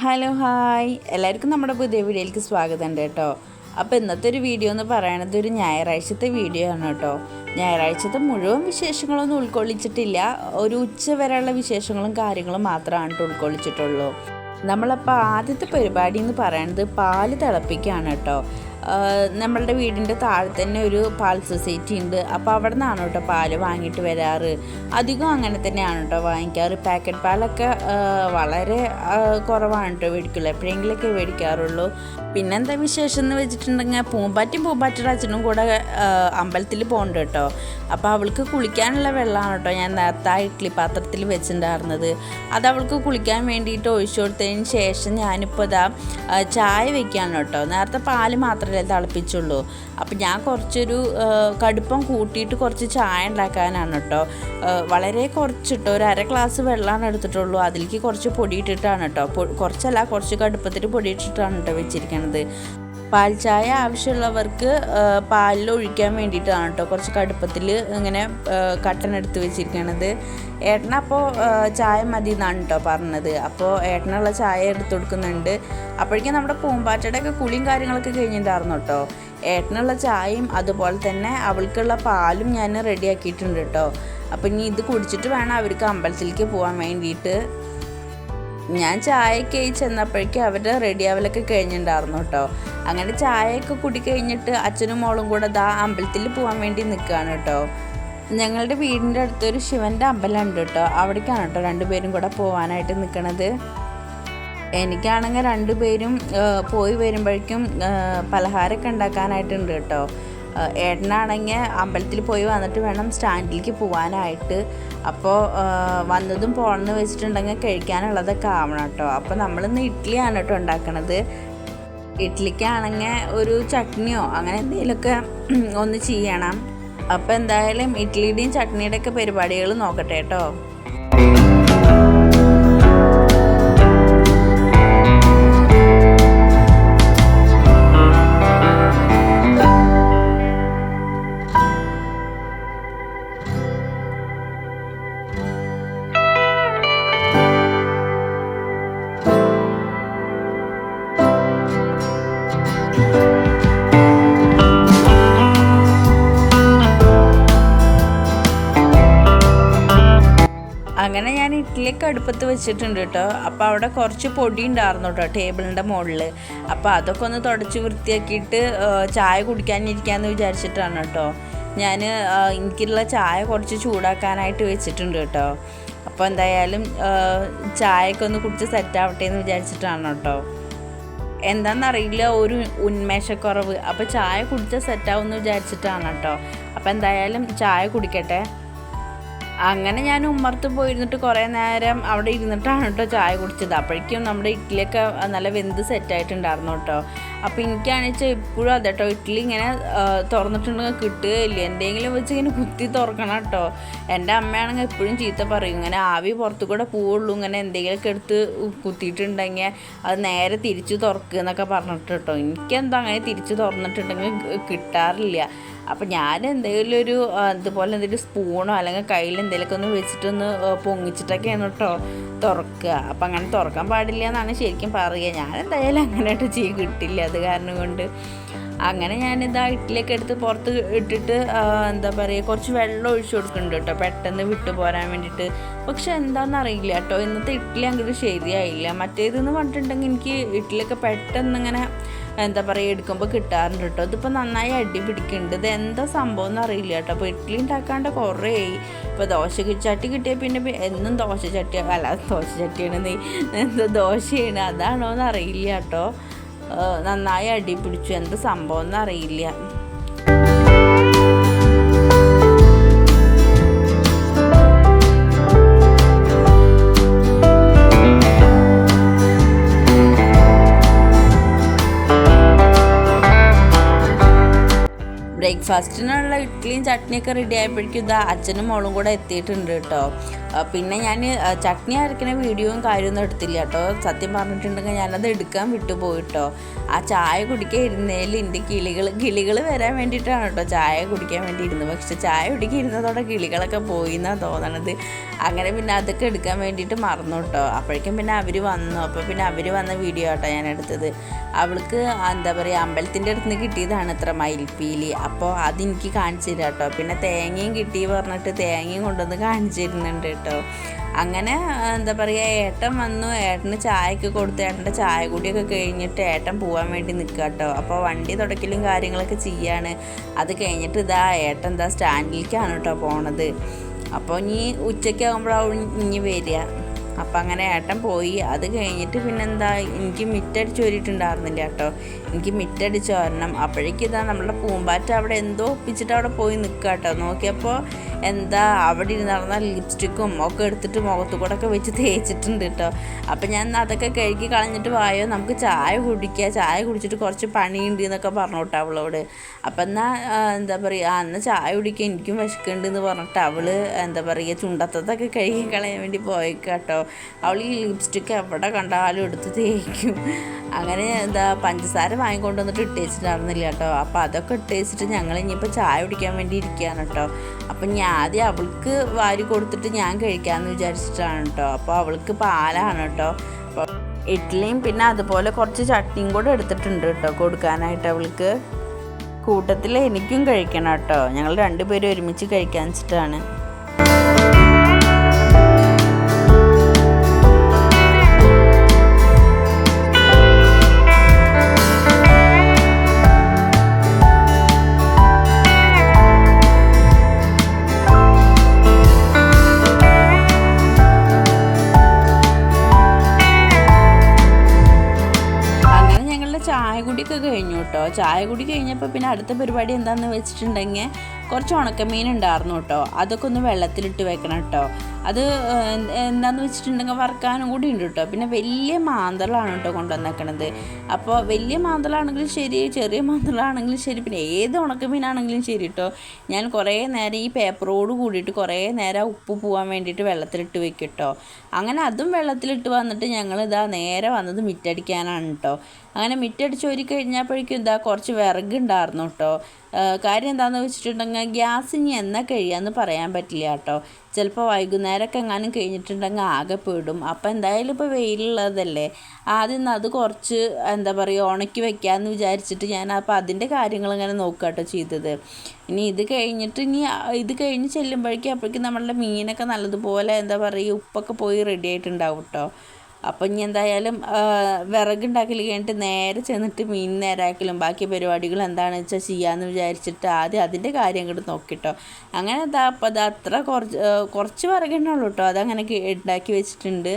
Hello hi. എല്ലാവർക്കും നമ്മുടെ പുതിയ വീഡിയോയിലേക്ക് സ്വാഗതം ഉണ്ട് കേട്ടോ. അപ്പോൾ ഇന്നത്തെ ഒരു വീഡിയോ എന്ന് പറയുന്നത് ഒരു ഞായറാഴ്ചത്തെ വീഡിയോ ആണ് കേട്ടോ. ഞായറാഴ്ചത്തെ മുഴുവൻ വിശേഷങ്ങളൊന്നും ഉൾക്കൊള്ളിച്ചിട്ടില്ല. ഒരു ഉച്ച വരെയുള്ള വിശേഷങ്ങളും കാര്യങ്ങളും മാത്രമാണ് ഉൾക്കൊള്ളിച്ചിട്ടുള്ളൂ. നമ്മളപ്പോൾ ആദ്യത്തെ പരിപാടി എന്ന് പറയുന്നത് പാൽ തിളപ്പിക്കുകയാണ് കേട്ടോ. നമ്മളുടെ വീടിന്റെ താഴെ തന്നെ ഒരു പാൽ സൊസൈറ്റി ഉണ്ട്. അപ്പോൾ അവിടെ നിന്നാണ് കേട്ടോ പാൽ വാങ്ങിയിട്ട് വരാറ്. അധികം അങ്ങനെ തന്നെയാണ് കേട്ടോ വാങ്ങിക്കാറ്. പാക്കറ്റ് പാലൊക്കെ വളരെ കുറവാണ് കേട്ടോ മേടിക്കുള്ളൂ. എപ്പോഴെങ്കിലൊക്കെ മേടിക്കാറുള്ളൂ. പിന്നെന്താ വിശേഷം എന്ന് വെച്ചിട്ടുണ്ടെങ്കിൽ പൂമ്പാറ്റും പൂമ്പാറ്റയുടെ അച്ഛനും കൂടെ അമ്പലത്തിൽ പോകണ്ട കേട്ടോ. അപ്പോൾ അവൾക്ക് കുളിക്കാനുള്ള വെള്ളമാണ് കേട്ടോ ഞാൻ നേരത്തെ ആ ഇഡ്ഡലി പാത്രത്തിൽ വെച്ചിട്ടുണ്ടായിരുന്നത്. അത് അവൾക്ക് കുളിക്കാൻ വേണ്ടിയിട്ട് ഒഴിച്ചു കൊടുത്തതിന് ശേഷം ഞാനിപ്പോൾ ഇതാ ചായ വെക്കുകയാണ് കേട്ടോ. നേരത്തെ പാൽ മാത്രമല്ലേ തിളപ്പിച്ചുള്ളൂ. അപ്പം ഞാൻ കുറച്ചൊരു കടുപ്പം കൂട്ടിയിട്ട് കുറച്ച് ചായ ഉണ്ടാക്കാനാണ് കേട്ടോ. വളരെ കുറച്ചിട്ടോ ഒരു അര ഗ്ലാസ് വെള്ളമാണ് എടുത്തിട്ടുള്ളൂ. അതിലേക്ക് കുറച്ച് പൊടി ഇട്ടിട്ടാണ് കേട്ടോ. കുറച്ചല്ല കുറച്ച് കടുപ്പത്തിൽ പൊടി ഇട്ടിട്ടാണ് കേട്ടോ വെച്ചിരിക്കണത്. പാൽ ചായ ആവശ്യമുള്ളവർക്ക് പാലിൽ ഒഴിക്കാൻ വേണ്ടിയിട്ടാണ് കേട്ടോ കുറച്ച് കടുപ്പത്തിൽ ഇങ്ങനെ കട്ടൻ എടുത്ത് വെച്ചിരിക്കണത്. ഏട്ടനപ്പോൾ ചായ മതി എന്നാണ് കേട്ടോ പറഞ്ഞത്. അപ്പോൾ ഏട്ടനുള്ള ചായ എടുത്ത് കൊടുക്കുന്നുണ്ട്. അപ്പോഴേക്കും നമ്മുടെ പൂമ്പാറ്റയുടെ ഒക്കെ കുളിയും കാര്യങ്ങളൊക്കെ കഴിഞ്ഞിട്ടുണ്ടായിരുന്നു കേട്ടോ ഏട്ടനുള്ള ചായയും അതുപോലെ തന്നെ അവൾക്കുള്ള പാലും ഞാൻ റെഡിയാക്കിയിട്ടുണ്ട് കേട്ടോ അപ്പം ഇനി ഇത് കുടിച്ചിട്ട് വേണം അവർക്ക് അമ്പലത്തിലേക്ക് പോകാൻ വേണ്ടിയിട്ട്. ഞാൻ ചായയൊക്കെ ചെന്നപ്പോഴേക്കും അവരുടെ റെഡി ആവലൊക്കെ കഴിഞ്ഞിട്ടുണ്ടായിരുന്നു കേട്ടോ. അങ്ങനെ ചായയൊക്കെ കുടിക്കഴിഞ്ഞിട്ട് അച്ഛനും മോളും കൂടെ ദാ അമ്പലത്തിൽ പോകാൻ വേണ്ടി നിൽക്കുകയാണ് കേട്ടോ. ഞങ്ങളുടെ വീടിന്റെ അടുത്തൊരു ശിവന്റെ അമ്പലമുണ്ട് കേട്ടോ. അവിടേക്കാണ് കേട്ടോ രണ്ടുപേരും കൂടെ പോകാനായിട്ട് നിൽക്കണത്. എനിക്കാണെങ്കിൽ രണ്ടുപേരും പോയി വരുമ്പോഴേക്കും പലഹാരമൊക്കെ ഉണ്ടാക്കാനായിട്ടുണ്ട് കേട്ടോ. ഏട്ടനാണെങ്കിൽ അമ്പലത്തിൽ പോയി വന്നിട്ട് വേണം സ്റ്റാൻഡിലേക്ക് പോകാനായിട്ട് അപ്പോൾ വന്നതും പോകണമെന്ന് വെച്ചിട്ടുണ്ടെങ്കിൽ കഴിക്കാനുള്ളതൊക്കെ ആവണം കേട്ടോ. അപ്പോൾ നമ്മളിന്ന് ഇഡ്ഡലിയാണ് കേട്ടോ ഉണ്ടാക്കണത്. ഇഡ്ഡലിക്കാണെങ്കിൽ ഒരു ചട്നിയോ അങ്ങനെ എന്തെങ്കിലുമൊക്കെ ഒന്ന് ചെയ്യണം. അപ്പോൾ എന്തായാലും ഇഡ്ഡലിയുടെയും ചട്നിയുടെ ഒക്കെ പരിപാടികൾ നോക്കട്ടെ കേട്ടോ. ഇഡ്ഡലിയൊക്കെ അടുപ്പത്ത് വെച്ചിട്ടുണ്ട് കേട്ടോ. അപ്പോൾ അവിടെ കുറച്ച് പൊടി ഉണ്ടായിരുന്നു കേട്ടോ ടേബിളിന്റെ മുകളിൽ അപ്പോൾ അതൊക്കെ ഒന്ന് തുടച്ച് വൃത്തിയാക്കിയിട്ട് ചായ കുടിക്കാനിരിക്കാമെന്ന് വിചാരിച്ചിട്ടാണ് കേട്ടോ. ഞാൻ എനിക്കുള്ള ചായ കുറച്ച് ചൂടാക്കാനായിട്ട് വെച്ചിട്ടുണ്ട് കേട്ടോ. അപ്പോൾ എന്തായാലും ചായയൊക്കെ ഒന്ന് കുടിച്ച് സെറ്റാവട്ടെ എന്ന് വിചാരിച്ചിട്ടാണ് കേട്ടോ. എന്താണെന്നറിയില്ല ഒരു ഉന്മേഷക്കുറവ്. അപ്പോൾ ചായ കുടിച്ചാൽ സെറ്റാവും എന്ന് വിചാരിച്ചിട്ടാണ് കേട്ടോ. അപ്പോൾ എന്തായാലും ചായ കുടിക്കട്ടെ. അങ്ങനെ ഞാൻ ഉമ്മർത്ത് പോയിരുന്നിട്ട് കുറേ നേരം അവിടെ ഇരുന്നിട്ടാണ് കേട്ടോ ചായ കുടിച്ചത്. അപ്പോഴേക്കും നമ്മുടെ ഇഡ്ഡലിയൊക്കെ നല്ല വെന്ത് സെറ്റായിട്ടുണ്ടായിരുന്നു കേട്ടോ അപ്പോൾ എനിക്കാണെന്ന് വെച്ചാൽ ഇപ്പോഴും അതെ കേട്ടോ ഇഡ്ഡലി ഇങ്ങനെ തുറന്നിട്ടുണ്ടെങ്കിൽ കിട്ടുകയില്ല. എന്തെങ്കിലും വെച്ച് ഇങ്ങനെ കുത്തി തുറക്കണം കേട്ടോ എന്റെ അമ്മയാണെങ്കിൽ എപ്പോഴും ചീത്ത പറയും. ഇങ്ങനെ ആവി പുറത്തു കൂടെ പോവുള്ളൂ. ഇങ്ങനെ എന്തെങ്കിലുമൊക്കെ എടുത്ത് കുത്തിയിട്ടുണ്ടെങ്കിൽ അത് നേരെ തിരിച്ച് തുറക്കുക എന്നൊക്കെ പറഞ്ഞിട്ട് കേട്ടോ എനിക്കെന്താ അങ്ങനെ തിരിച്ച് തുറന്നിട്ടുണ്ടെങ്കിൽ കിട്ടാറില്ല. അപ്പം ഞാൻ എന്തെങ്കിലും ഒരു ഇതുപോലെ എന്തെങ്കിലും സ്പൂണോ അല്ലെങ്കിൽ കയ്യിൽ എന്തെങ്കിലുമൊക്കെ ഒന്ന് വെച്ചിട്ടൊന്ന് പൊങ്ങിച്ചിട്ടൊക്കെയാണ് കേട്ടോ തുറക്കുക. അപ്പം അങ്ങനെ തുറക്കാൻ പാടില്ല എന്നാണ് ശരിക്കും പറയുക. ഞാൻ എന്തായാലും അങ്ങനെയായിട്ട് ചെയ്യും. കിട്ടില്ല. അത് കാരണം കൊണ്ട് അങ്ങനെ ഞാനിതാ ഇഡ്ഡലിയൊക്കെ എടുത്ത് പുറത്ത് ഇട്ടിട്ട് എന്താ പറയുക കുറച്ച് വെള്ളം ഒഴിച്ചു കൊടുക്കുന്നുണ്ട് കേട്ടോ. പെട്ടെന്ന് വിട്ടു പോരാൻ വേണ്ടിയിട്ട്. പക്ഷെ എന്താണെന്ന് അറിയില്ല കേട്ടോ. ഇന്നത്തെ ഇഡ്ഡലി അങ്ങോട്ട് ശരിയായില്ല. മറ്റേതെന്ന് പറഞ്ഞിട്ടുണ്ടെങ്കിൽ എനിക്ക് ഇഡ്ഡലിയൊക്കെ പെട്ടെന്ന് ഇങ്ങനെ എന്താ പറയുക എടുക്കുമ്പോൾ കിട്ടാറുണ്ട് കേട്ടോ ഇതിപ്പോൾ നന്നായി അടി പിടിക്കുന്നുണ്ട്. ഇത് എന്താ സംഭവം എന്ന് അറിയില്ല കേട്ടോ അപ്പോൾ ഇഡ്ഡലി ഉണ്ടാക്കാണ്ട് കുറേ ഇപ്പോൾ ദോശ ചട്ടി കിട്ടിയാൽ പിന്നെ എന്നും ദോശ ചട്ടി അല്ല ദോശ ചട്ടിയാണ് നീ എന്താ ദോശയാണ്. അതാണോ എന്ന് അറിയില്ല കേട്ടോ നന്നായി അടി പിടിച്ചു. എന്താ സംഭവം എന്ന് ബ്രേക്ക്ഫാസ്റ്റിനുള്ള ഇഡ്ഡലിയും ചട്നിയൊക്കെ റെഡി ആയപ്പോഴേക്കും ഇതാ അച്ഛനും മോളും കൂടെ എത്തിയിട്ടുണ്ട് കേട്ടോ. പിന്നെ ഞാൻ ചട്നി അരക്കുന്ന വീഡിയോയും കാര്യമൊന്നും എടുത്തില്ല കേട്ടോ. സത്യം പറഞ്ഞിട്ടുണ്ടെങ്കിൽ ഞാനത് എടുക്കാൻ വിട്ടുപോയി വിട്ടുപോയിട്ടോ ആ ചായ കുടിക്കാൻ ഇരുന്നതിൽ എന്റെ കിളികൾ കിളികൾ വരാൻ വേണ്ടിയിട്ടാണ് കേട്ടോ ചായ കുടിക്കാൻ വേണ്ടി ഇരുന്നത് പക്ഷെ ചായ കുടിക്കാൻ ഇരുന്നതോടെ കിളികളൊക്കെ പോയി എന്നാണ് തോന്നണത്. അങ്ങനെ പിന്നെ അതൊക്കെ എടുക്കാൻ വേണ്ടിയിട്ട് മറന്നു കേട്ടോ. അപ്പോഴേക്കും പിന്നെ അവർ വന്നു. അപ്പോൾ പിന്നെ അവർ വന്ന വീഡിയോ കേട്ടോ ഞാൻ എടുത്തത്. അവൾക്ക് എന്താ പറയുക അമ്പലത്തിന്റെ അടുത്ത് നിന്ന് കിട്ടിയതാണ് ഇത്ര മയിൽപ്പീലി. അപ്പോൾ അതെനിക്ക് കാണിച്ചു തരാം കേട്ടോ. പിന്നെ തേങ്ങയും കിട്ടി പറഞ്ഞിട്ട് തേങ്ങയും കൊണ്ടുവന്ന് കാണിച്ചു തരുന്നുണ്ട് കേട്ടോ. അങ്ങനെ എന്താ പറയുക ഏട്ടൻ വന്നു. ഏട്ടന് ചായക്ക് കൊടുത്ത് ഏട്ടന്റെ ചായ കൂടിയൊക്കെ കഴിഞ്ഞിട്ട് ഏട്ടൻ പോകാൻ വേണ്ടി നിൽക്കുക കേട്ടോ. അപ്പോൾ വണ്ടി തുടക്കലും കാര്യങ്ങളൊക്കെ ചെയ്യാണ്. അത് കഴിഞ്ഞിട്ട് ഇതാ ഏട്ടൻ എന്താ സ്റ്റാൻഡിലേക്കാണ് കേട്ടോ പോണത്. അപ്പോൾ ഇനി ഉച്ചയ്ക്ക് ആകുമ്പോഴാവും ഇനി വരിക. അപ്പം അങ്ങനെ ഏട്ടൻ പോയി. അത് കഴിഞ്ഞിട്ട് പിന്നെന്താ എനിക്ക് മിറ്റടിച്ച് ഓരിട്ടുണ്ടായിരുന്നില്ല കേട്ടോ. എനിക്ക് മിറ്റടിച്ച് വരണം. അപ്പോഴേക്കും ഇതാ നമ്മുടെ പൂമ്പാറ്റ അവിടെ എന്തോ ഒപ്പിച്ചിട്ട് അവിടെ പോയി നിൽക്കുക കേട്ടോ നോക്കിയപ്പോൾ എന്താ അവിടെ ഇരുന്ന് ലിപ്സ്റ്റിക്കും ഒക്കെ എടുത്തിട്ട് മുഖത്തു കൂടെ ഒക്കെ വെച്ച് തേച്ചിട്ടുണ്ട് കേട്ടോ അപ്പം ഞാൻ അതൊക്കെ കഴുകി കളഞ്ഞിട്ട് വായോ നമുക്ക് ചായ കുടിക്കുക ചായ കുടിച്ചിട്ട് കുറച്ച് പണിയുണ്ട് എന്നൊക്കെ പറഞ്ഞു കേട്ടോ അവളോട്. അപ്പം എന്നാൽ എന്താ പറയുക ആ എന്നാൽ ചായ കുടിക്കുക എനിക്കും വിശക്കുന്നുണ്ട് എന്ന് പറഞ്ഞിട്ട് അവൾ എന്താ പറയുക ചുണ്ടത്തതൊക്കെ കഴുകി കളയാൻ വേണ്ടി പോയേക്കുക കേട്ടോ അവൾ ഈ ലിപ്സ്റ്റിക്ക് എവിടെ കണ്ടാലും എടുത്ത് തേക്കും. അങ്ങനെ എന്താ പഞ്ചസാര വാങ്ങിക്കൊണ്ട് വന്നിട്ട് ഇട്ടേച്ചിട്ടുണ്ടായിരുന്നില്ല കേട്ടോ. അപ്പോൾ അതൊക്കെ ഇട്ടേച്ചിട്ട് ഞങ്ങൾ ഇനിയിപ്പോൾ ചായ കുടിക്കാൻ വേണ്ടി ഇരിക്കുകയാണ് കേട്ടോ. അപ്പം ഞാൻ ആദ്യം അവൾക്ക് വാരി കൊടുത്തിട്ട് ഞാൻ കഴിക്കാമെന്ന് വിചാരിച്ചിട്ടാണ് കേട്ടോ. അപ്പോൾ അവൾക്ക് പാലാണ് കേട്ടോ. അപ്പോൾ ഇഡ്ഡലിയും പിന്നെ അതുപോലെ കുറച്ച് ചട്നിയും കൂടെ എടുത്തിട്ടുണ്ട് കേട്ടോ കൊടുക്കാനായിട്ട് അവൾക്ക്. കൂട്ടത്തിൽ എനിക്കും കഴിക്കണം കേട്ടോ. ഞങ്ങൾ രണ്ടുപേരും ഒരുമിച്ച് കഴിക്കാൻ വെച്ചിട്ടാണ്. കുടിയൊക്കെ കഴിഞ്ഞു കേട്ടോ. ചായ കുടി കഴിഞ്ഞപ്പോൾ പിന്നെ അടുത്ത പരിപാടി എന്താണെന്ന് വെച്ചിട്ടുണ്ടെങ്കിൽ കുറച്ച് ഉണക്കമീൻ ഉണ്ടായിരുന്നു കേട്ടോ. അതൊക്കെ ഒന്ന് വെള്ളത്തിലിട്ട് വെക്കണം കേട്ടോ. അത് എന്താന്ന് വെച്ചിട്ടുണ്ടെങ്കിൽ വറുക്കാനും കൂടി ഉണ്ട് കേട്ടോ. പിന്നെ വലിയ മാന്തളാണ് കേട്ടോ കൊണ്ടുവന്നേക്കണത്. അപ്പോൾ വലിയ മാന്തളാണെങ്കിലും ശരി ചെറിയ മാന്തളാണെങ്കിലും ശരി പിന്നെ ഏത് ഉണക്കമീനാണെങ്കിലും ശരി കേട്ടോ. ഞാൻ കുറേ നേരം ഈ പേപ്പറോട് കൂടിയിട്ട് കുറേ നേരം ഉപ്പ് പോകാൻ വേണ്ടിയിട്ട് വെള്ളത്തിലിട്ട് വെക്കും കേട്ടോ. അങ്ങനെ അതും വെള്ളത്തിലിട്ട് വന്നിട്ട് ഞങ്ങൾ ഇതാ നേരെ വന്നത് മിറ്റടിക്കാനാണ് കേട്ടോ. അങ്ങനെ മിറ്റടിച്ച് ഒരു കഴിഞ്ഞപ്പോഴേക്കും ഇതാ കുറച്ച് വിറകുണ്ടായിരുന്നു കേട്ടോ. കാര്യം എന്താണെന്ന് വെച്ചിട്ടുണ്ടെങ്കിൽ ഗ്യാസ് ഇനി എന്നാ കഴിയാന്ന് പറയാൻ പറ്റില്ല കേട്ടോ. ചിലപ്പോൾ വൈകുന്നേരമൊക്കെ എങ്ങാനും കഴിഞ്ഞിട്ടുണ്ടെങ്കിൽ ആകെ പെടും. അപ്പോൾ എന്തായാലും ഇപ്പോൾ വെയിലുള്ളതല്ലേ? ആദ്യം അത് കുറച്ച് എന്താ പറയുക ഉണക്കി വെക്കാമെന്ന് വിചാരിച്ചിട്ട് ഞാൻ അപ്പോൾ അതിന്റെ കാര്യങ്ങൾ ഇങ്ങനെ നോക്കുക കേട്ടോ ചെയ്തത്. ഇനി ഇത് കഴിഞ്ഞിട്ട് ഇനി ഇത് കഴിഞ്ഞ് ചെല്ലുമ്പോഴേക്കും അപ്പോഴേക്കും നമ്മളുടെ മീനൊക്കെ നല്ലതുപോലെ എന്താ പറയുക ഉപ്പൊക്കെ പോയി റെഡി ആയിട്ടുണ്ടാവും കേട്ടോ. അപ്പം ഇനി എന്തായാലും വിറകുണ്ടാക്കൽ കഴിഞ്ഞിട്ട് നേരെ ചെന്നിട്ട് മീൻ നേരാക്കലും. ബാക്കി പരിപാടികൾ എന്താണെന്ന് വെച്ചാൽ ചെയ്യാമെന്ന് വിചാരിച്ചിട്ട് ആദ്യം അതിന്റെ കാര്യം അങ്ങോട്ട് നോക്കിട്ടോ. അങ്ങനെ എന്താ അപ്പം അത് അത്ര കുറച്ച് കുറച്ച് വിറകുണ്ടുള്ളൂ കേട്ടോ അതങ്ങനെ ഉണ്ടാക്കി വെച്ചിട്ടുണ്ട്.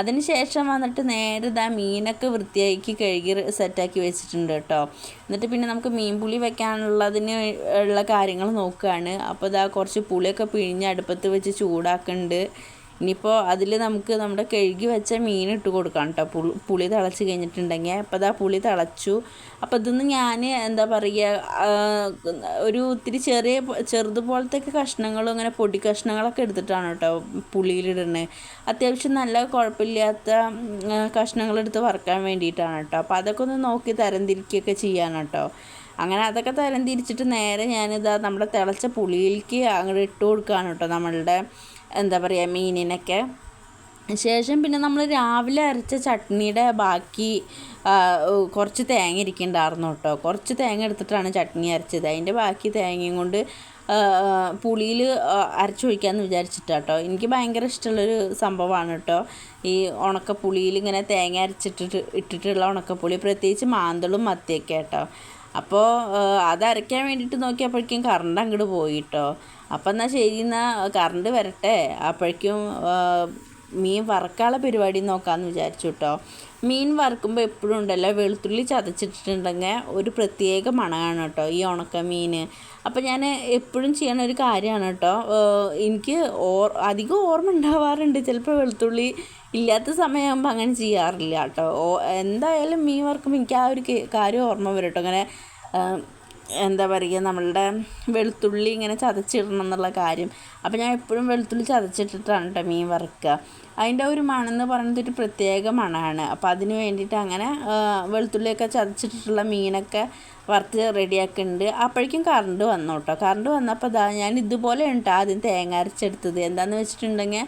അതിന് ശേഷം വന്നിട്ട് നേരെ ഇതാ മീനൊക്കെ വൃത്തിയാക്കി കഴുകി സെറ്റാക്കി വെച്ചിട്ടുണ്ട് കേട്ടോ എന്നിട്ട് പിന്നെ നമുക്ക് മീൻ പുളി വെക്കാനുള്ളതിന് ഉള്ള കാര്യങ്ങൾ നോക്കുകയാണ് അപ്പോൾ ഇതാ കുറച്ച് പുളിയൊക്കെ പിഴിഞ്ഞ് അടുപ്പത്ത് വെച്ച് ചൂടാക്കുന്നുണ്ട് ഇനിയിപ്പോൾ അതിൽ നമുക്ക് നമ്മുടെ കഴുകി വെച്ച മീൻ ഇട്ട് കൊടുക്കാം കേട്ടോ പുളി പുളി തിളച്ച് കഴിഞ്ഞിട്ടുണ്ടെങ്കിൽ. അപ്പോൾ അതാ പുളി തിളച്ചു. അപ്പോൾ ഇതൊന്ന് ഞാൻ എന്താ പറയുക ഒരു ഇത്തിരി ചെറിയ ചെറുതുപോലത്തെ കഷ്ണങ്ങളും അങ്ങനെ പൊടി കഷ്ണങ്ങളൊക്കെ എടുത്തിട്ടാണ് കേട്ടോ പുളിയിലിടുന്നത് അത്യാവശ്യം നല്ല കുഴപ്പമില്ലാത്ത കഷ്ണങ്ങളെടുത്ത് വറുക്കാൻ വേണ്ടിയിട്ടാണ് കേട്ടോ അപ്പോൾ അതൊക്കെ ഒന്ന് നോക്കി തരംതിരിക്കുകയൊക്കെ ചെയ്യാൻ കേട്ടോ അങ്ങനെ അതൊക്കെ തരം തിരിച്ചിട്ട് നേരെ ഞാനിതാ നമ്മുടെ തിളച്ച പുളിയിലേക്ക് അങ്ങോട്ട് ഇട്ട് കൊടുക്കുകയാണ് കേട്ടോ നമ്മളുടെ എന്താ പറയുക മീനിനൊക്കെ. ശേഷം പിന്നെ നമ്മൾ രാവിലെ അരച്ച ചട്നിയുടെ ബാക്കി കുറച്ച് തേങ്ങ ഇരിക്കുന്നുണ്ടായിരുന്നു കേട്ടോ. കുറച്ച് തേങ്ങ എടുത്തിട്ടാണ് ചട്നി അരച്ചത്. അതിന്റെ ബാക്കി തേങ്ങയും കൊണ്ട് പുളിയിൽ അരച്ചൊഴിക്കാമെന്ന് വിചാരിച്ചിട്ടാട്ടോ എനിക്ക് ഭയങ്കര ഇഷ്ടമുള്ളൊരു സംഭവമാണ് കേട്ടോ. ഈ ഉണക്കപ്പുളിയിൽ ഇങ്ങനെ തേങ്ങ അരച്ചിട്ടിട്ട് ഇട്ടിട്ടുള്ള ഉണക്കപ്പുളി. പ്രത്യേകിച്ച് മാന്തളും മത്തിയൊക്കെ കേട്ടോ അപ്പോൾ അത് അരയ്ക്കാൻ വേണ്ടിയിട്ട് നോക്കിയപ്പോഴേക്കും കറണ്ട് അങ്ങോട്ട് പോയി കേട്ടോ അപ്പം എന്നാൽ ശരി എന്നാൽ കറണ്ട് വരട്ടെ. അപ്പോഴേക്കും മീൻ വറക്കാനുള്ള പരിപാടി നോക്കാമെന്ന് വിചാരിച്ചു കേട്ടോ മീൻ വറുക്കുമ്പോൾ എപ്പോഴും ഉണ്ടല്ലോ വെളുത്തുള്ളി ചതച്ചിട്ടുണ്ടെങ്കിൽ ഒരു പ്രത്യേക മണമാണ് കേട്ടോ ഈ ഉണക്ക മീൻ. അപ്പോൾ ഞാൻ എപ്പോഴും ചെയ്യണ ഒരു കാര്യമാണ് കേട്ടോ. എനിക്ക് ഓർ അധികം ഓർമ്മ ഉണ്ടാവാറുണ്ട്. ചിലപ്പോൾ വെളുത്തുള്ളി ഇല്ലാത്ത സമയമാകുമ്പോൾ അങ്ങനെ ചെയ്യാറില്ല കേട്ടോ. എന്തായാലും മീൻ വറുക്കുമ്പോൾ എനിക്ക് ആ ഒരു കാര്യം ഓർമ്മ വരും കേട്ടോ. അങ്ങനെ എന്താ പറയുക നമ്മളുടെ വെളുത്തുള്ളി ഇങ്ങനെ ചതച്ചിടണം എന്നുള്ള കാര്യം. അപ്പോൾ ഞാൻ എപ്പോഴും വെളുത്തുള്ളി ചതച്ചിട്ടിട്ടാണ് കേട്ടോ മീൻ വറുക്കുക. അതിന്റെ ഒരു മണമെന്ന് പറയുന്നത് ഒരു പ്രത്യേക മണമാണ് അപ്പോൾ അതിന് വേണ്ടിയിട്ട് അങ്ങനെ വെളുത്തുള്ളിയൊക്കെ ചതച്ചിട്ടിട്ടുള്ള മീനൊക്കെ വറുത്ത് റെഡിയാക്കുന്നുണ്ട് അപ്പോഴേക്കും കറണ്ട് വന്നു കേട്ടോ കറണ്ട് വന്നപ്പോൾ ഇതാ ഞാൻ ഇതുപോലെ ഉണ്ട് ആദ്യം തേങ്ങ അരച്ചെടുത്തത്. എന്താണെന്ന് വെച്ചിട്ടുണ്ടെങ്കിൽ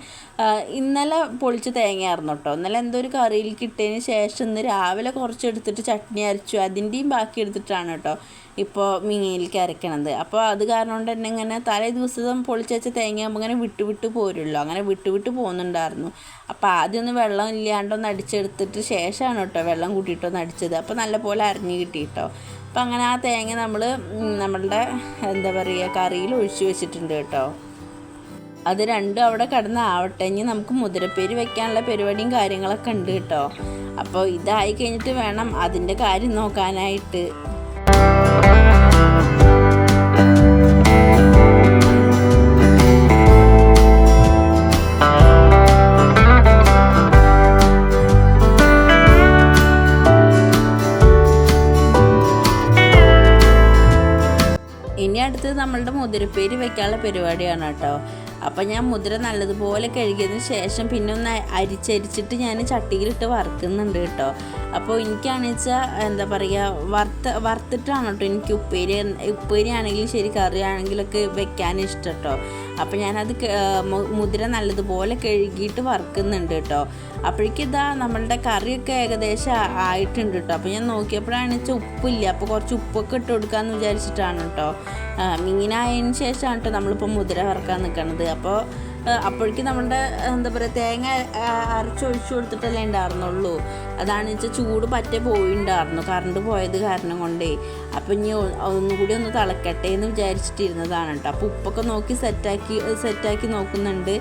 ഇന്നലെ പൊളിച്ച തേങ്ങയായിരുന്നു കേട്ടോ ഇന്നലെ എന്തോ ഒരു കറിയിൽ കിട്ടിയതിന് ശേഷം ഇന്ന് രാവിലെ കുറച്ച് എടുത്തിട്ട് ചട്നി അരച്ചു. അതിന്റെയും ബാക്കി എടുത്തിട്ടാണ് കേട്ടോ ഇപ്പോൾ മീനിലേക്ക് അരയ്ക്കണത് അപ്പോൾ അത് കാരണം കൊണ്ട് തന്നെ ഇങ്ങനെ തലേ ദിവസം പൊളിച്ച് വെച്ച തേങ്ങ ആകുമ്പോൾ ഇങ്ങനെ വിട്ട് വിട്ട് പോരുമല്ലോ അങ്ങനെ വിട്ട് വിട്ട് പോകുന്നുണ്ടായിരുന്നു. അപ്പോൾ ആദ്യം ഒന്ന് വെള്ളം ഇല്ലാണ്ടൊന്ന് അടിച്ചെടുത്തിട്ട് ശേഷമാണ് കേട്ടോ വെള്ളം കൂട്ടിയിട്ടൊന്ന് അടിച്ചത്. അപ്പോൾ നല്ലപോലെ അരിഞ്ഞ് കിട്ടി കേട്ടോ അപ്പം അങ്ങനെ ആ തേങ്ങ നമ്മൾ നമ്മളുടെ എന്താ പറയുക കറിയിൽ ഒഴിച്ചു വെച്ചിട്ടുണ്ട് കേട്ടോ. അത് രണ്ടും അവിടെ കിടന്ന് ആവട്ടെ. ഇനി നമുക്ക് മുതിരപ്പേര് വെക്കാനുള്ള പരിപാടിയും കാര്യങ്ങളൊക്കെ ഉണ്ട് കേട്ടോ. അപ്പോൾ ഇതായി കഴിഞ്ഞിട്ട് വേണം അതിന്റെ കാര്യം നോക്കാനായിട്ട്. നമ്മളുടെ മുതിരപ്പേര് വെക്കാനുള്ള പരിപാടിയാണ് കേട്ടോ. അപ്പം ഞാൻ മുതിര നല്ലതുപോലെ കഴുകിയതിന് ശേഷം പിന്നെ ഒന്ന് അരിച്ചരിച്ചിട്ട് ഞാൻ ചട്ടിയിലിട്ട് വറുക്കുന്നുണ്ട് കേട്ടോ. അപ്പോൾ എനിക്കാണെന്ന് വെച്ചാൽ എന്താ പറയുക വറുത്ത് വറുത്തിട്ടാണ് കേട്ടോ എനിക്ക് ഉപ്പേരി ഉപ്പേരി ആണെങ്കിലും ശരി കറി ആണെങ്കിലൊക്കെ വെക്കാൻ ഇഷ്ടം കേട്ടോ. അപ്പോൾ ഞാനത് മുതിര നല്ലതുപോലെ കഴുകിയിട്ട് വറുക്കുന്നുണ്ട് കേട്ടോ അപ്പോഴേക്കും ഇതാ നമ്മളുടെ കറിയൊക്കെ ഏകദേശം ആയിട്ടുണ്ട് കേട്ടോ അപ്പോൾ ഞാൻ നോക്കിയപ്പോഴാണ് വെച്ചാൽ ഉപ്പില്ല. അപ്പോൾ കുറച്ച് ഉപ്പൊക്കെ ഇട്ട് കൊടുക്കാമെന്ന് വിചാരിച്ചിട്ടാണ് കേട്ടോ മീനായതിന് ശേഷമാണ് കേട്ടോ നമ്മളിപ്പോൾ മുതിര വറക്കാൻ നിൽക്കണത് അപ്പോൾ അപ്പോഴേക്കും നമ്മുടെ എന്താ പറയുക തേങ്ങ അരച്ചൊഴിച്ചു കൊടുത്തിട്ടല്ലേ ഉണ്ടായിരുന്നുള്ളൂ. അതാണ് വെച്ചാൽ ചൂട് പറ്റേ പോയിണ്ടായിരുന്നു കറണ്ട് പോയത് കാരണം കൊണ്ടേ. അപ്പം ഇനി ഒന്നുകൂടി ഒന്ന് തിളക്കട്ടെ എന്ന് വിചാരിച്ചിട്ടിരുന്നതാണ് കേട്ടോ. അപ്പോൾ ഉപ്പൊക്കെ നോക്കി സെറ്റാക്കി സെറ്റാക്കി നോക്കുന്നുണ്ട്.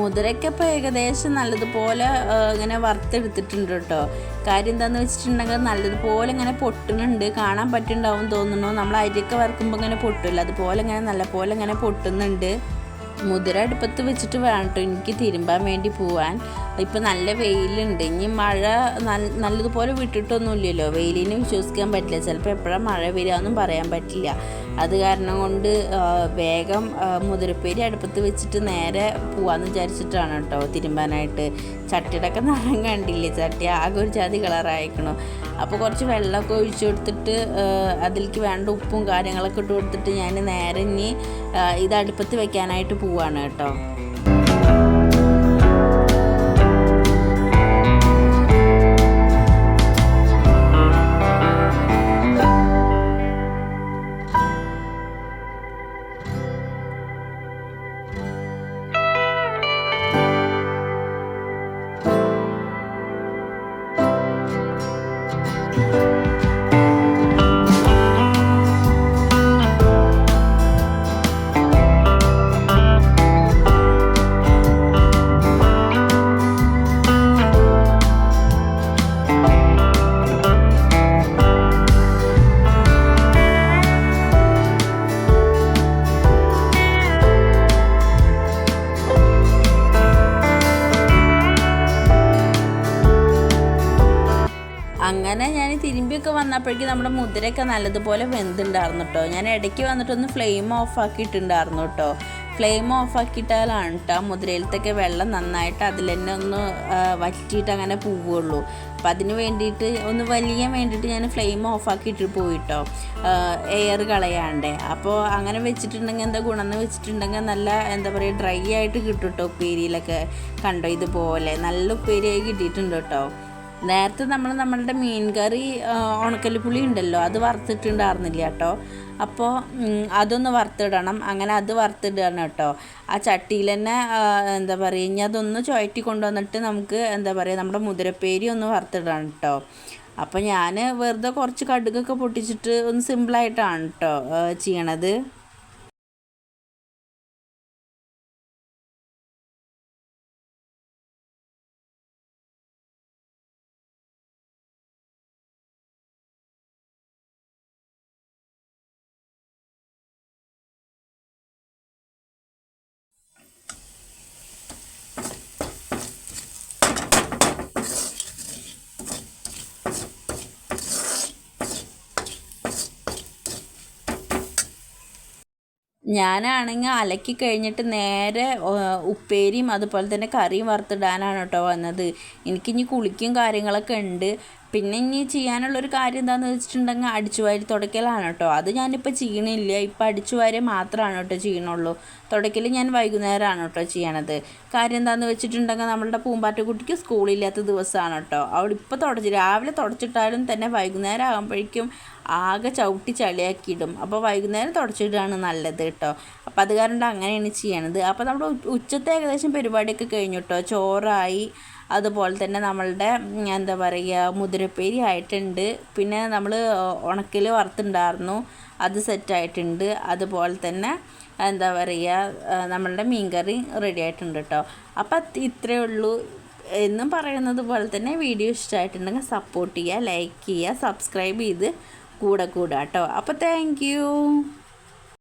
മുതിരയ്ക്ക് ഇപ്പോൾ ഏകദേശം നല്ലതുപോലെ ഇങ്ങനെ വറുത്തെടുത്തിട്ടുണ്ട് കേട്ടോ. കാര്യം എന്താണെന്ന് വെച്ചിട്ടുണ്ടെങ്കിൽ നല്ലതുപോലെ ഇങ്ങനെ പൊട്ടുന്നുണ്ട്. കാണാൻ പറ്റുന്നുണ്ടാവും തോന്നുന്നു. നമ്മൾ അരിയൊക്കെ വറുക്കുമ്പോൾ ഇങ്ങനെ പൊട്ടില്ല അതുപോലെ ഇങ്ങനെ നല്ലപോലെ ഇങ്ങനെ പൊട്ടുന്നുണ്ട്. മുതിര അടുപ്പത്ത് വെച്ചിട്ട് വേണം എനിക്ക് തിരുമ്പാൻ വേണ്ടി പോവാൻ. ഇപ്പം നല്ല വെയിലുണ്ട്. ഇനി മഴ നല്ലതുപോലെ വിട്ടിട്ടൊന്നുമില്ലല്ലോ. വെയിലിനെ വിശ്വസിക്കാൻ പറ്റില്ല. ചിലപ്പോൾ എപ്പോഴാണ് മഴ വരിക പറയാൻ പറ്റില്ല. അത് കാരണം കൊണ്ട് വേഗം മുതിരപ്പേരി അടുപ്പത്ത് വെച്ചിട്ട് നേരെ പോവാന്ന് വിചാരിച്ചിട്ടാണ് കേട്ടോ തിരുമ്പാനായിട്ട്. ചട്ടിയുടെ ഒക്കെ നിറം കണ്ടില്ലേ? ചട്ടി ആകെ ഒരു ജാതി കളറായിക്കണോ അപ്പോൾ കുറച്ച് വെള്ളമൊക്കെ ഒഴിച്ചു കൊടുത്തിട്ട് അതിലേക്ക് വേണ്ട ഉപ്പും കാര്യങ്ങളൊക്കെ ഇട്ട് കൊടുത്തിട്ട് ഞാൻ നേരെ ഇനി ഇത് അടുപ്പത്ത് വെക്കാനായിട്ട് പോവാണ് കേട്ടോ അങ്ങനെ ഞാൻ തിരുമ്പിയൊക്കെ വന്നപ്പോഴേക്കും നമ്മുടെ മുതിരയൊക്കെ നല്ലതുപോലെ വെന്തുണ്ടായിരുന്നു കേട്ടോ. ഞാൻ ഇടയ്ക്ക് വന്നിട്ടൊന്ന് ഫ്ലെയിം ഓഫ് ആക്കിയിട്ടുണ്ടായിരുന്നു കേട്ടോ. ഫ്ലെയിം ഓഫ് ആക്കിയിട്ടാലാണ് കേട്ടോ മുതിരയിലത്തൊക്കെ വെള്ളം നന്നായിട്ട് അതിൽ തന്നെ ഒന്ന് വറ്റിയിട്ട് അങ്ങനെ പോവുള്ളൂ അപ്പം അതിന് വേണ്ടിയിട്ട് ഒന്ന് വലിയാൻ വേണ്ടിയിട്ട് ഞാൻ ഫ്ലെയിം ഓഫ് ആക്കിയിട്ട് പോയിട്ടോ എയർ കളയാണ്ടേ. അപ്പോൾ അങ്ങനെ വെച്ചിട്ടുണ്ടെങ്കിൽ എന്താ ഗുണമെന്ന് വെച്ചിട്ടുണ്ടെങ്കിൽ നല്ല എന്താ പറയുക ഡ്രൈ ആയിട്ട് കിട്ടും കേട്ടോ ഉപ്പേരിയിലൊക്കെ. കണ്ടോ ഇതുപോലെ നല്ല ഉപ്പേരിയായി കിട്ടിയിട്ടുണ്ട് കേട്ടോ. നേരത്തെ നമ്മൾ നമ്മളുടെ മീൻ കറി ഉണക്കലിപ്പുളി ഉണ്ടല്ലോ അത് വറുത്തിട്ടുണ്ടായിരുന്നില്ല കേട്ടോ. അപ്പോൾ അതൊന്ന് വറുത്തിടണം. അങ്ങനെ അത് വറുത്തിടണം കേട്ടോ. ആ ചട്ടിയിൽ തന്നെ എന്താ പറയുക ഇനി അതൊന്ന് ചുഴറ്റി കൊണ്ടുവന്നിട്ട് നമുക്ക് എന്താ പറയുക നമ്മുടെ മുതിരപ്പേരി ഒന്ന് വറുത്തിടണം കേട്ടോ. അപ്പോൾ ഞാൻ വെറുതെ കുറച്ച് കടുകൊക്കെ പൊട്ടിച്ചിട്ട് ഒന്ന് സിമ്പിളായിട്ടാണ് കേട്ടോ ചെയ്യണത്. ഞാനാണെങ്കിൽ അലക്കി കഴിഞ്ഞിട്ട് നേരെ ഉപ്പേരിയും അതുപോലെ തന്നെ കറിയും വറുത്തിടാനാണ് കേട്ടോ വന്നത്. എനിക്കിനി കുളിക്കും കാര്യങ്ങളൊക്കെ ഉണ്ട്. പിന്നെ ഇനി ചെയ്യാനുള്ളൊരു കാര്യം എന്താണെന്ന് വെച്ചിട്ടുണ്ടെങ്കിൽ അടിച്ചുവാരി തുടയ്ക്കലാണ് കേട്ടോ. അത് ഞാനിപ്പോൾ ചെയ്യണില്ല. ഇപ്പം അടിച്ചുവാരി മാത്രമാണ് കേട്ടോ ചെയ്യണുള്ളൂ. തുടയ്ക്കൽ ഞാൻ വൈകുന്നേരമാണ് കേട്ടോ ചെയ്യണത്. കാര്യം എന്താണെന്ന് വെച്ചിട്ടുണ്ടെങ്കിൽ നമ്മളുടെ പൂമ്പാറ്റക്കുട്ടിക്ക് സ്കൂളില്ലാത്ത ദിവസമാണ് കേട്ടോ. അവിടെ ഇപ്പോൾ തുടച്ച് രാവിലെ തുടച്ചിട്ടാലും തന്നെ വൈകുന്നേരം ആകുമ്പോഴേക്കും ആകെ ചവിട്ടി ചളിയാക്കിയിടും. അപ്പോൾ വൈകുന്നേരം തുടച്ചിടുകയാണ് നല്ലത് കേട്ടോ. അപ്പോൾ അത് കാരണം അങ്ങനെയാണ് ചെയ്യണത്. അപ്പോൾ നമ്മുടെ ഉച്ചത്തെ ഏകദേശം പരിപാടിയൊക്കെ കഴിഞ്ഞു കേട്ടോ. ചോറായി അതുപോലെ തന്നെ നമ്മളുടെ എന്താ പറയുക മുതിരപ്പേരി ആയിട്ടുണ്ട്. പിന്നെ നമ്മൾ ഉണക്കിൽ വറുത്തുണ്ടായിരുന്നു. അത് സെറ്റായിട്ടുണ്ട്. അതുപോലെ തന്നെ എന്താ പറയുക നമ്മളുടെ മീൻകറി റെഡി ആയിട്ടുണ്ട് കേട്ടോ. അപ്പം ഇത്രയേ ഉള്ളൂ. എന്നും പറയുന്നത് പോലെ തന്നെ വീഡിയോ ഇഷ്ടമായിട്ടുണ്ടെങ്കിൽ സപ്പോർട്ട് ചെയ്യുക ലൈക്ക് ചെയ്യുക സബ്സ്ക്രൈബ് ചെയ്ത് കൂടെ കൂടാട്ടോ. അപ്പോൾ താങ്ക്